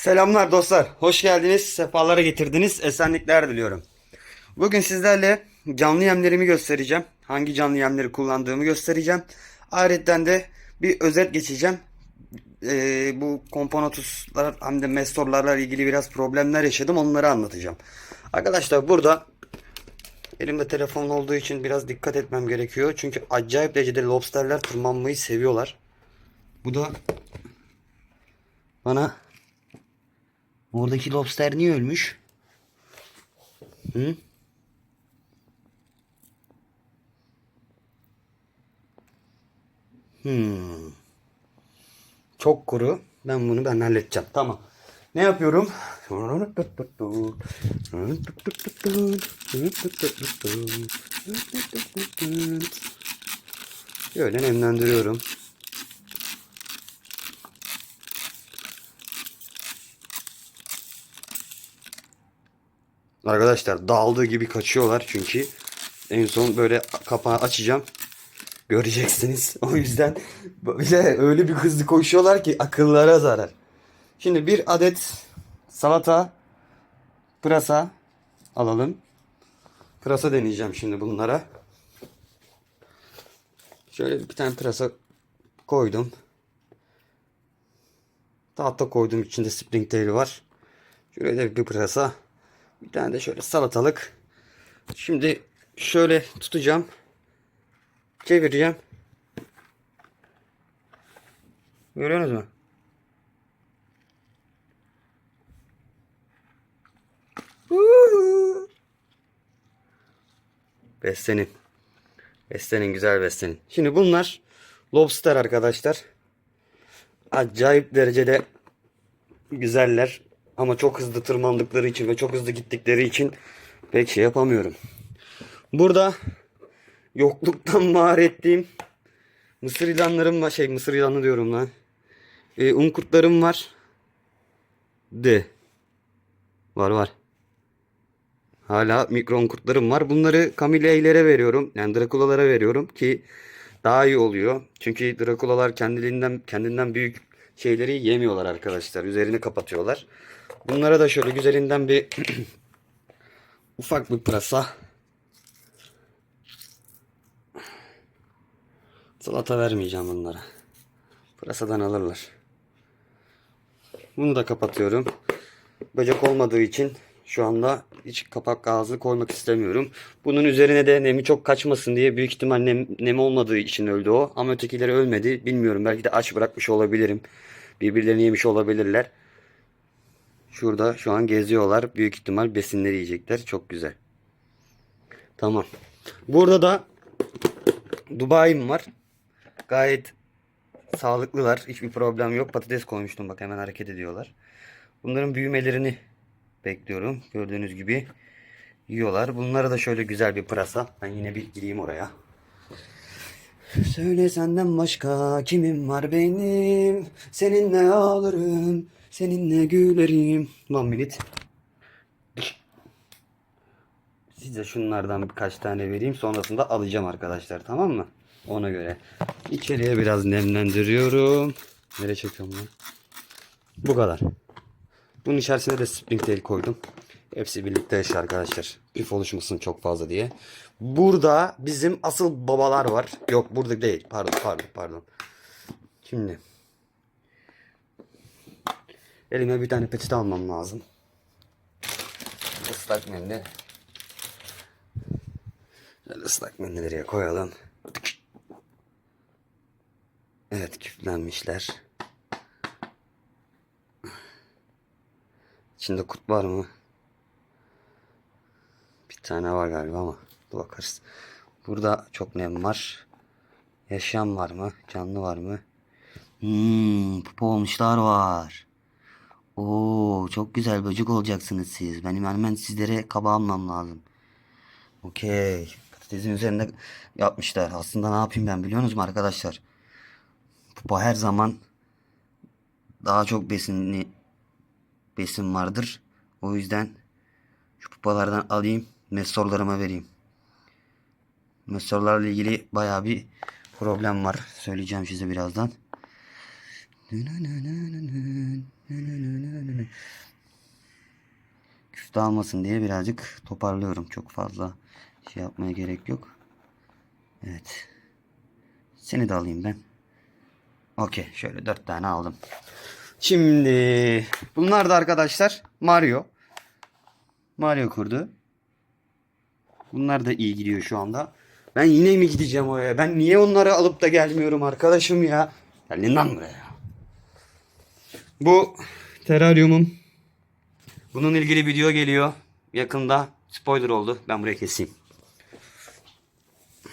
Selamlar dostlar. Hoş geldiniz. Sefalara getirdiniz. Esenlikler diliyorum. Bugün sizlerle canlı yemlerimi göstereceğim. Hangi canlı yemleri kullandığımı göstereceğim. Ayrıca de bir özet geçeceğim. Ee, bu komponotuslar hem de mestorlarla ilgili biraz problemler yaşadım. Onları anlatacağım. Arkadaşlar burada elimde telefon olduğu için biraz dikkat etmem gerekiyor. Çünkü acayip derecede lobsterler tırmanmayı seviyorlar. Bu da bana Oradaki lobster niye ölmüş? Hı? Hmm. Çok kuru. Ben bunu ben halledeceğim. Tamam. Ne yapıyorum? Şöyle nemlendiriyorum. Arkadaşlar dağıldığı gibi kaçıyorlar çünkü en son böyle kapağı açacağım. Göreceksiniz. O yüzden böyle öyle bir hızlı koşuyorlar ki akıllara zarar. Şimdi bir adet salata pırasa alalım. Pırasa deneyeceğim şimdi bunlara. Şöyle bir tane pırasa koydum. Tahta koydum. içinde spring tail var. Şöyle bir pırasa. Bir tane de şöyle salatalık. Şimdi şöyle tutacağım. Çevireceğim. Görüyorsunuz mu? Beslenin. Beslenin güzel beslenin. Şimdi bunlar lobster arkadaşlar. Acayip derecede güzeller. Ama çok hızlı tırmandıkları için ve çok hızlı gittikleri için pek şey yapamıyorum. Burada yokluktan var ettiğim mısır ilanlarım var. Şey mısır ilanı diyorum lan. Ee, un kurtlarım var. De. Var var. Hala mikro un kurtlarım var. Bunları kamileylere veriyorum. Yani drakulalara veriyorum ki daha iyi oluyor. Çünkü drakulalar kendiliğinden kendinden büyük şeyleri yemiyorlar arkadaşlar. Üzerini kapatıyorlar. Bunlara da şöyle güzelinden bir ufak bir pırasa. Salata vermeyeceğim bunlara. Pırasadan alırlar. Bunu da kapatıyorum. Böcek olmadığı için şu anda hiç kapak ağzı koymak istemiyorum. Bunun üzerine de nemi çok kaçmasın diye büyük ihtimal nem, nem olmadığı için öldü o. Ama ötekileri ölmedi. Bilmiyorum belki de aç bırakmış olabilirim. Birbirlerini yemiş olabilirler. Şurada şu an geziyorlar. Büyük ihtimal besinleri yiyecekler. Çok güzel. Tamam. Burada da Dubai'm var. Gayet sağlıklılar. Hiçbir problem yok. Patates koymuştum bak hemen hareket ediyorlar. Bunların büyümelerini bekliyorum. Gördüğünüz gibi yiyorlar. Bunlara da şöyle güzel bir pırasa. Ben yine bir gireyim oraya. Söyle senden başka kimim var benim? Seninle ağlarım, seninle gülerim. One minute. Size şunlardan birkaç tane vereyim. Sonrasında alacağım arkadaşlar tamam mı? Ona göre. İçeriye biraz nemlendiriyorum. Nereye çekiyorum lan? Bu kadar. Bunun içerisine de spring tail koydum. Hepsi birlikte yaşa arkadaşlar. Üf oluşmasın çok fazla diye. Burada bizim asıl babalar var. Yok burada değil. Pardon pardon pardon. Şimdi. Elime bir tane peçete almam lazım. Islak mendil. Şöyle ıslak mendilleri koyalım. Evet küflenmişler. İçinde kurt var mı? Bir tane var galiba ama dur bakarız. Burada çok nem var. Yaşayan var mı? Canlı var mı? Hmm, pupa olmuşlar var. Oo, çok güzel böcek olacaksınız siz. Benim hemen sizlere kaba almam lazım. Okey. Patatesin üzerinde yapmışlar. Aslında ne yapayım ben biliyorsunuz mu arkadaşlar? Pupa her zaman daha çok besinli besin vardır. O yüzden şu pupalardan alayım. Messorlarıma vereyim. Messorlarla ilgili baya bir problem var. Söyleyeceğim size birazdan. Küfte almasın diye birazcık toparlıyorum. Çok fazla şey yapmaya gerek yok. Evet. Seni de alayım ben. Okey. Şöyle dört tane aldım. Şimdi bunlar da arkadaşlar Mario. Mario kurdu. Bunlar da iyi gidiyor şu anda. Ben yine mi gideceğim oraya? Ben niye onları alıp da gelmiyorum arkadaşım ya? Gelin lan buraya. Bu teraryumum. Bunun ilgili video geliyor. Yakında spoiler oldu. Ben buraya keseyim.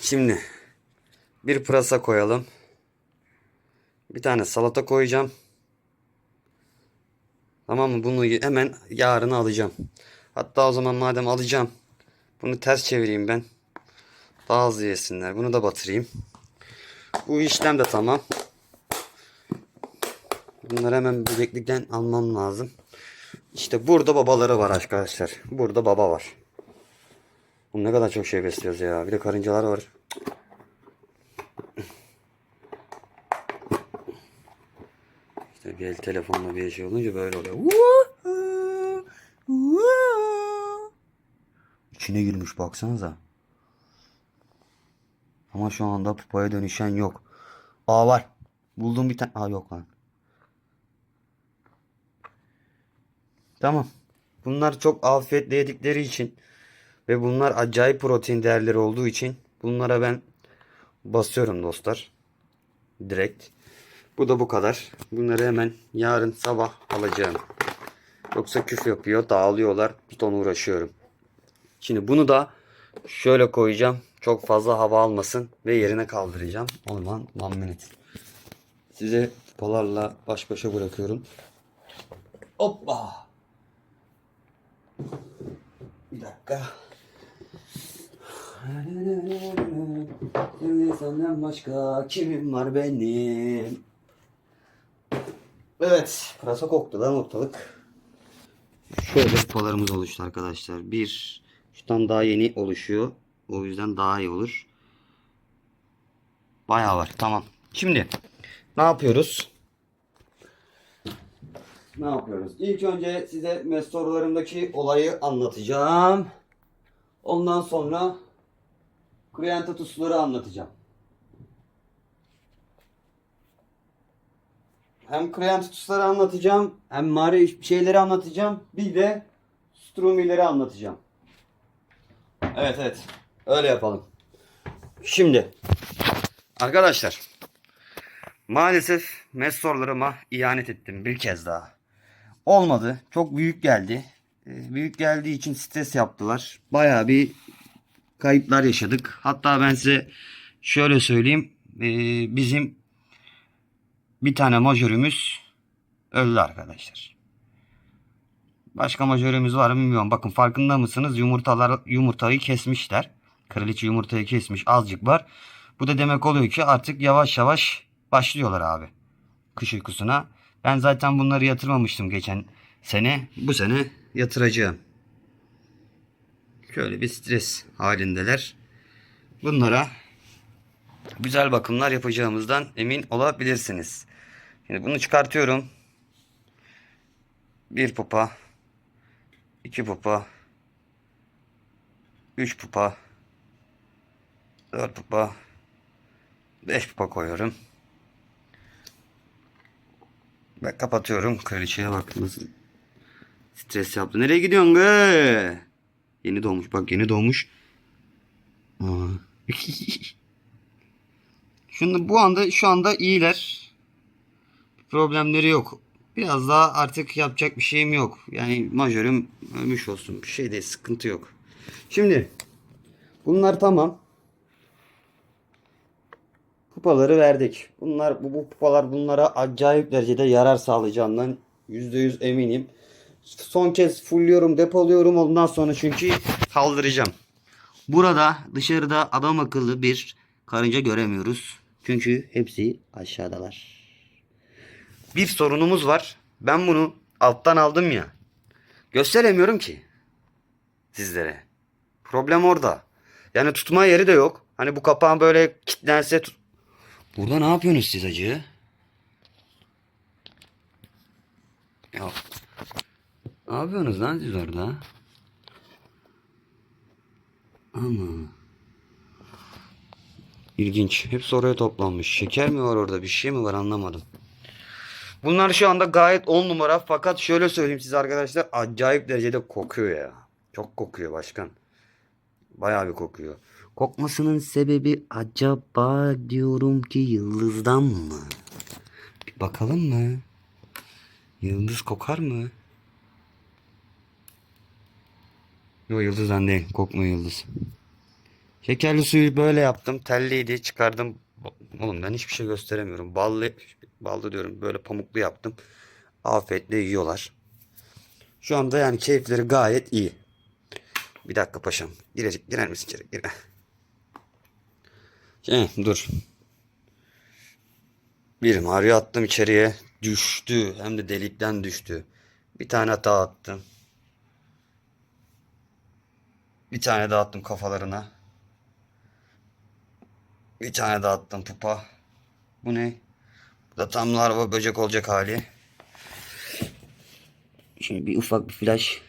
Şimdi bir pırasa koyalım. Bir tane salata koyacağım. Tamam mı? Bunu hemen yarın alacağım. Hatta o zaman madem alacağım. Bunu ters çevireyim ben. Daha hızlı yesinler. Bunu da batırayım. Bu işlem de tamam. Bunları hemen bebeklikten almam lazım. İşte burada babaları var arkadaşlar. Burada baba var. Bu ne kadar çok şey besliyoruz ya. Bir de karıncalar var. İşte bir el telefonla bir şey olunca böyle oluyor. İçine girmiş baksanıza. Ama şu anda pupaya dönüşen yok. Aa var. Buldum bir tane. Aa yok lan. Tamam. Bunlar çok afiyetle yedikleri için ve bunlar acayip protein değerleri olduğu için bunlara ben basıyorum dostlar. Direkt. Bu da bu kadar. Bunları hemen yarın sabah alacağım. Yoksa küf yapıyor, dağılıyorlar. Bir ton uğraşıyorum. Şimdi bunu da şöyle koyacağım. Çok fazla hava almasın ve yerine kaldıracağım. O zaman one minute. Size kupalarla baş başa bırakıyorum. Hoppa. Bir dakika. Senden başka kimim var benim? Evet. Pırasa koktu lan ortalık. Şöyle kupalarımız oluştu arkadaşlar. Bir, şuradan daha yeni oluşuyor. O yüzden daha iyi olur. Bayağı var. Tamam. Şimdi ne yapıyoruz? Ne yapıyoruz? İlk önce size sorularımdaki olayı anlatacağım. Ondan sonra Krientatus'ları anlatacağım. Hem Krientatus'ları anlatacağım, hem mari şeyleri anlatacağım, bir de Strumi'leri anlatacağım. Evet evet. Öyle yapalım. Şimdi arkadaşlar maalesef messorlarıma ihanet ettim bir kez daha. Olmadı. Çok büyük geldi. Ee, Büyük geldiği için stres yaptılar. Bayağı bir kayıplar yaşadık. Hatta ben size şöyle söyleyeyim. Ee, Bizim bir tane majörümüz öldü arkadaşlar. Başka majörümüz var mı bilmiyorum. Bakın farkında mısınız? Yumurtalar yumurtayı kesmişler. Kraliçe yumurtayı kesmiş. Azıcık var. Bu da demek oluyor ki artık yavaş yavaş başlıyorlar abi. Kış uykusuna. Ben zaten bunları yatırmamıştım geçen sene. Bu sene yatıracağım. Şöyle bir stres halindeler. Bunlara güzel bakımlar yapacağımızdan emin olabilirsiniz. Şimdi bunu çıkartıyorum. Bir pupa. iki pupa. Üç pupa. Dört pupa. Beş pupa koyuyorum. Ve kapatıyorum. Kraliçeye bak nasıl stres yaptı. Nereye gidiyorsun gı? Yeni doğmuş. Bak yeni doğmuş. Şunu bu anda şu anda iyiler. Problemleri yok. Biraz daha artık yapacak bir şeyim yok. Yani majörüm ölmüş olsun. Bir şey değil. Sıkıntı yok. Şimdi bunlar tamam. Kupaları verdik. Bunlar bu, bu kupalar bunlara acayip derecede yarar sağlayacağından %100 eminim. Son kez fullüyorum, depoluyorum. Ondan sonra çünkü kaldıracağım. Burada dışarıda adam akıllı bir karınca göremiyoruz. Çünkü hepsi aşağıdalar. Bir sorunumuz var. Ben bunu alttan aldım ya. Gösteremiyorum ki sizlere. Problem orada. Yani tutma yeri de yok. Hani bu kapağın böyle kilitlense. Burada ne yapıyorsunuz siz acı? Ya yapıyorsunuz lan siz orada? Ama. İlginç. Hepsi oraya toplanmış. Şeker mi var orada? Bir şey mi var anlamadım. Bunlar şu anda gayet 10 numara fakat şöyle söyleyeyim size arkadaşlar acayip derecede kokuyor ya. Çok kokuyor başkan. Bayağı bir kokuyor. Kokmasının sebebi acaba diyorum ki yıldızdan mı? Bir bakalım mı? Yıldız kokar mı? Yok yıldızdan değil. Kokmuyor yıldız. Şekerli suyu böyle yaptım. Telliydi. Çıkardım. Oğlum ben hiçbir şey gösteremiyorum. Ballı, ballı diyorum. Böyle pamuklu yaptım. Afiyetle yiyorlar. Şu anda yani keyifleri gayet iyi. Bir dakika paşam. Girecek, girer misin içeri? Gir. Şey, dur. Bir Mario attım içeriye. Düştü. Hem de delikten düştü. Bir tane daha attım. Bir tane daha attım kafalarına. Bir tane daha attım pupa. Bu ne? Bu da tam larva böcek olacak hali. Şimdi bir ufak bir flash.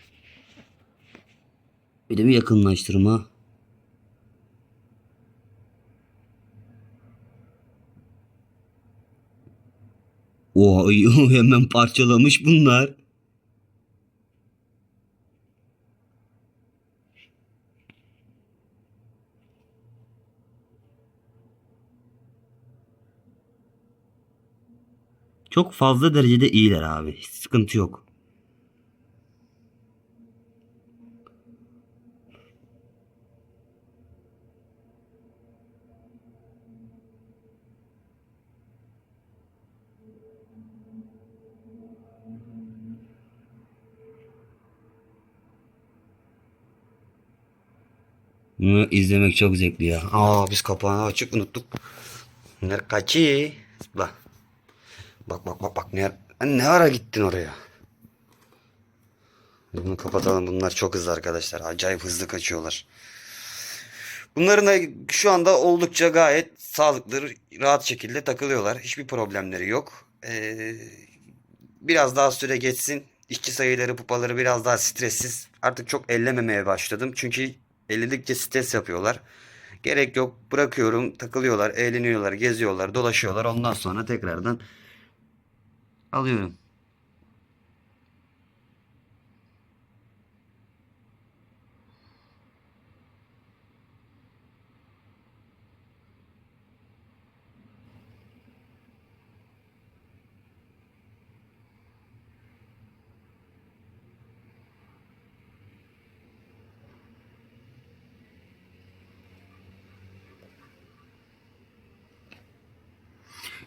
Bir de bir yakınlaştırma. Oha hemen parçalamış bunlar. Çok fazla derecede iyiler abi. Hiç sıkıntı yok. Bunu izlemek çok zevkli ya. Aa biz kapağını açık unuttuk. Bunlar kaçı? Bak. Bak bak bak bak ne, ne ara gittin oraya? Bunu kapatalım. Bunlar çok hızlı arkadaşlar. Acayip hızlı kaçıyorlar. Bunların da şu anda oldukça gayet sağlıklı, rahat şekilde takılıyorlar. Hiçbir problemleri yok. Ee, biraz daha süre geçsin. İşçi sayıları, pupaları biraz daha stressiz. Artık çok ellememeye başladım. Çünkü elledikçe stres yapıyorlar. Gerek yok. Bırakıyorum. Takılıyorlar, eğleniyorlar, geziyorlar, dolaşıyorlar. Ondan sonra tekrardan alıyorum.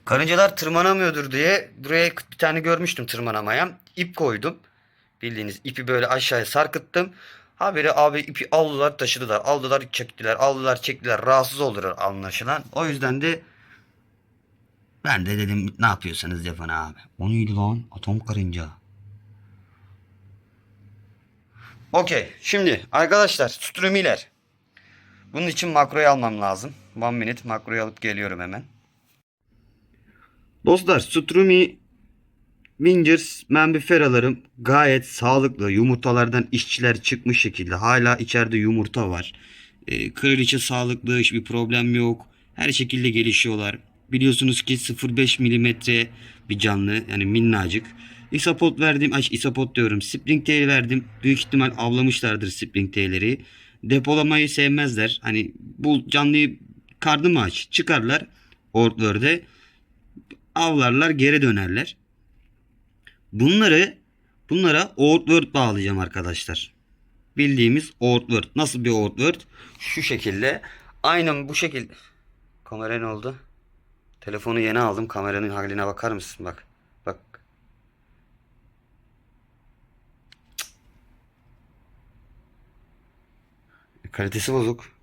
Karıncalar tırmanamıyordur diye buraya bir tane görmüştüm tırmanamayan. İp koydum. Bildiğiniz ipi böyle aşağıya sarkıttım. Haberi abi ipi aldılar taşıdılar. Aldılar çektiler. Aldılar çektiler. Rahatsız oldular anlaşılan. O yüzden de ben de dedim ne yapıyorsanız yapın abi. O neydi lan? Atom karınca. Okey. Şimdi arkadaşlar strumiler. Bunun için makroyu almam lazım. One minute makroyu alıp geliyorum hemen. Dostlar Strumi Wingers membiferalarım gayet sağlıklı. Yumurtalardan işçiler çıkmış şekilde. Hala içeride yumurta var. E, kraliçe sağlıklı. Hiçbir problem yok. Her şekilde gelişiyorlar. Biliyorsunuz ki 0.5 milimetre bir canlı. Yani minnacık. Isapot verdim. Ay isapot diyorum. Springtail verdim. Büyük ihtimal avlamışlardır Springtail'leri. Depolamayı sevmezler. Hani bu canlıyı karnımı aç. Çıkarlar. Ortlarda avlarlar geri dönerler. Bunları bunlara outward bağlayacağım arkadaşlar. Bildiğimiz outward. Nasıl bir outward? Şu şekilde. Aynen bu şekilde. Kamera ne oldu? Telefonu yeni aldım. Kameranın haline bakar mısın? Bak. Bak. Kalitesi bozuk.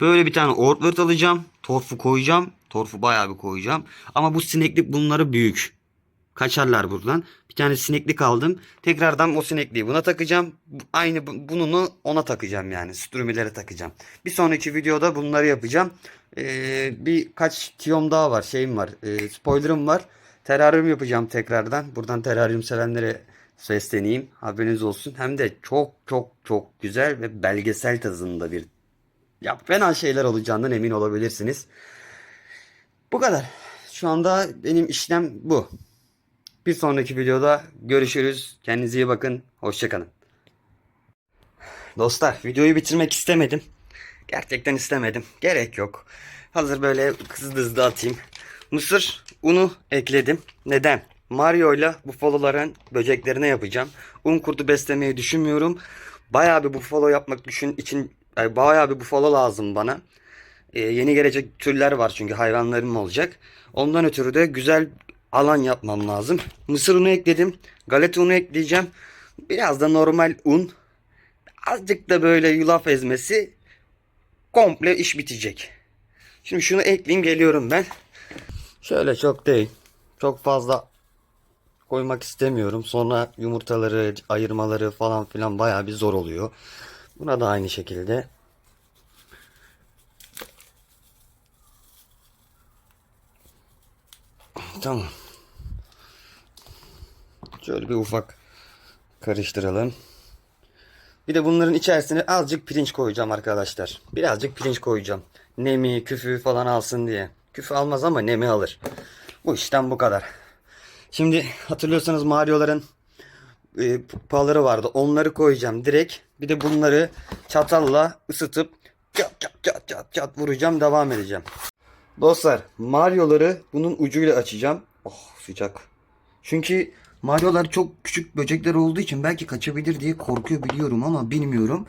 Böyle bir tane ortward alacağım. Torfu koyacağım. Torfu bayağı bir koyacağım. Ama bu sineklik bunları büyük. Kaçarlar buradan. Bir tane sineklik aldım. Tekrardan o sinekliği buna takacağım. Aynı bu- bununu ona takacağım yani. Sütürümilere takacağım. Bir sonraki videoda bunları yapacağım. Ee, birkaç tiyom daha var. Şeyim var. Ee, spoilerım var. Teraryum yapacağım tekrardan. Buradan teraryum sevenlere sesleneyim. Haberiniz olsun. Hem de çok çok çok güzel ve belgesel tadında bir ya fena şeyler olacağından emin olabilirsiniz. Bu kadar. Şu anda benim işlem bu. Bir sonraki videoda görüşürüz. Kendinize iyi bakın. Hoşçakalın. Dostlar videoyu bitirmek istemedim. Gerçekten istemedim. Gerek yok. Hazır böyle hızlı hızlı atayım. Mısır unu ekledim. Neden? Mario ile bufaloların böceklerine yapacağım. Un kurdu beslemeyi düşünmüyorum. Bayağı bir bufalo yapmak düşün için yani bayağı bir bufalo lazım bana. Ee, yeni gelecek türler var çünkü hayvanlarım olacak. Ondan ötürü de güzel alan yapmam lazım. Mısır unu ekledim. Galeta unu ekleyeceğim. Biraz da normal un. Azıcık da böyle yulaf ezmesi. Komple iş bitecek. Şimdi şunu ekleyeyim geliyorum ben. Şöyle çok değil. Çok fazla koymak istemiyorum. Sonra yumurtaları ayırmaları falan filan bayağı bir zor oluyor. Buna da aynı şekilde. Tamam. Şöyle bir ufak karıştıralım. Bir de bunların içerisine azıcık pirinç koyacağım arkadaşlar. Birazcık pirinç koyacağım. Nemi, küfü falan alsın diye. Küfü almaz ama nemi alır. Bu işten bu kadar. Şimdi hatırlıyorsanız Mario'ların e, pahaları vardı. Onları koyacağım direkt. Bir de bunları çatalla ısıtıp çat çat çat çat çat vuracağım. Devam edeceğim. Dostlar Mario'ları bunun ucuyla açacağım. Oh sıcak. Çünkü Mario'lar çok küçük böcekler olduğu için belki kaçabilir diye korkuyor biliyorum ama bilmiyorum.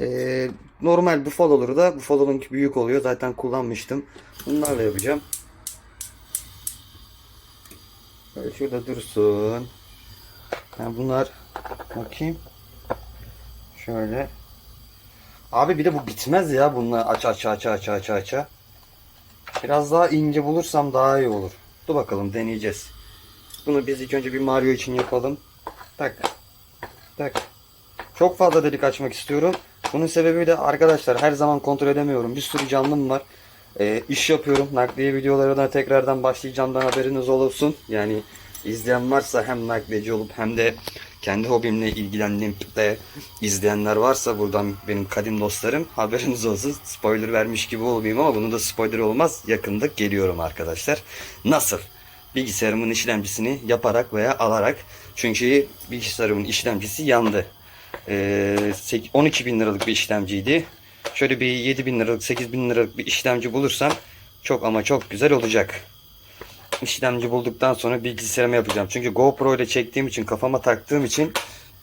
Ee, normal bufaloları da bufalonunki büyük oluyor. Zaten kullanmıştım. Bunlarla yapacağım. Böyle şurada dursun. Yani bunlar bakayım. Şöyle. Abi bir de bu bitmez ya bunlar aç aç aç aç aç aç. Biraz daha ince bulursam daha iyi olur. Dur bakalım deneyeceğiz. Bunu biz ilk önce bir Mario için yapalım. Tak. Tak. Çok fazla delik açmak istiyorum. Bunun sebebi de arkadaşlar her zaman kontrol edemiyorum. Bir sürü canlım var. Ee, iş yapıyorum. Nakliye videolarına tekrardan başlayacağımdan haberiniz olsun. Yani izleyen varsa hem nakliyeci olup hem de kendi hobimle ilgilendiğim de izleyenler varsa buradan benim kadim dostlarım haberiniz olsun. Spoiler vermiş gibi olmayayım ama bunun da spoiler olmaz. Yakında geliyorum arkadaşlar. Nasıl? Bilgisayarımın işlemcisini yaparak veya alarak. Çünkü bilgisayarımın işlemcisi yandı. Ee, 12 bin liralık bir işlemciydi. Şöyle bir 7 bin liralık 8 bin liralık bir işlemci bulursam çok ama çok güzel olacak. İşlemci bulduktan sonra bilgisayarıma yapacağım. Çünkü GoPro ile çektiğim için kafama taktığım için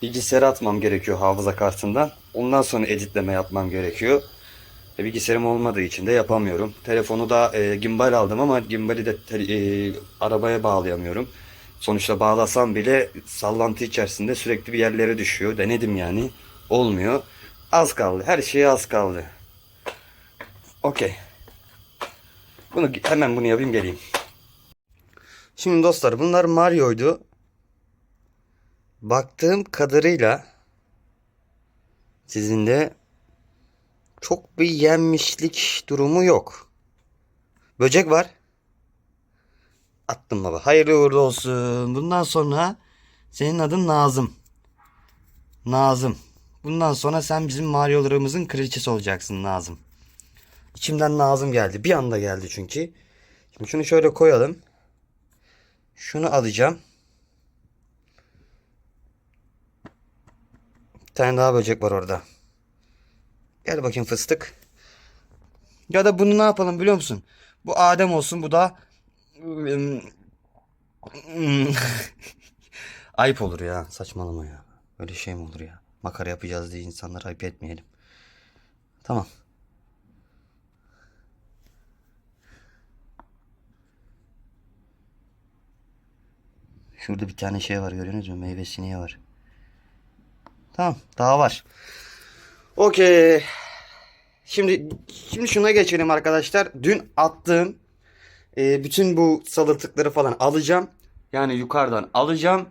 bilgisayara atmam gerekiyor hafıza kartından. Ondan sonra editleme yapmam gerekiyor. E, bilgisayarım olmadığı için de yapamıyorum. Telefonu da e, gimbal aldım ama gimbali de e, arabaya bağlayamıyorum. Sonuçta bağlasam bile sallantı içerisinde sürekli bir yerlere düşüyor. Denedim yani. Olmuyor. Az kaldı. Her şeye az kaldı. Okey. Bunu hemen bunu yapayım geleyim. Şimdi dostlar bunlar Mario'ydu. Baktığım kadarıyla sizin de çok bir yenmişlik durumu yok. Böcek var. Attım baba. Hayırlı uğurlu olsun. Bundan sonra senin adın Nazım. Nazım. Bundan sonra sen bizim Mario'larımızın kraliçesi olacaksın Nazım. İçimden Nazım geldi. Bir anda geldi çünkü. Şimdi şunu şöyle koyalım. Şunu alacağım. Bir tane daha böcek var orada. Gel bakayım fıstık. Ya da bunu ne yapalım biliyor musun? Bu Adem olsun bu da ayıp olur ya. Saçmalama ya. Öyle şey mi olur ya? Makara yapacağız diye insanlara ayıp etmeyelim. Tamam. Şurada bir tane şey var görüyorsunuz mu? Meyve sineği var. Tamam daha var. Okey. Şimdi şimdi şuna geçelim arkadaşlar. Dün attığım e, bütün bu salırtıkları falan alacağım. Yani yukarıdan alacağım.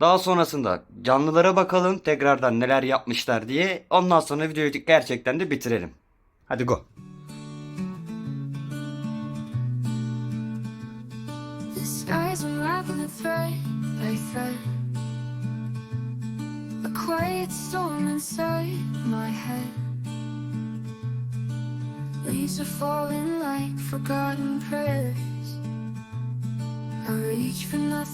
Daha sonrasında canlılara bakalım tekrardan neler yapmışlar diye. Ondan sonra videoyu gerçekten de bitirelim. Hadi go. cabinet's right, they said A quiet storm inside my head. Leaves are falling like forgotten prayers. I reach for nothing.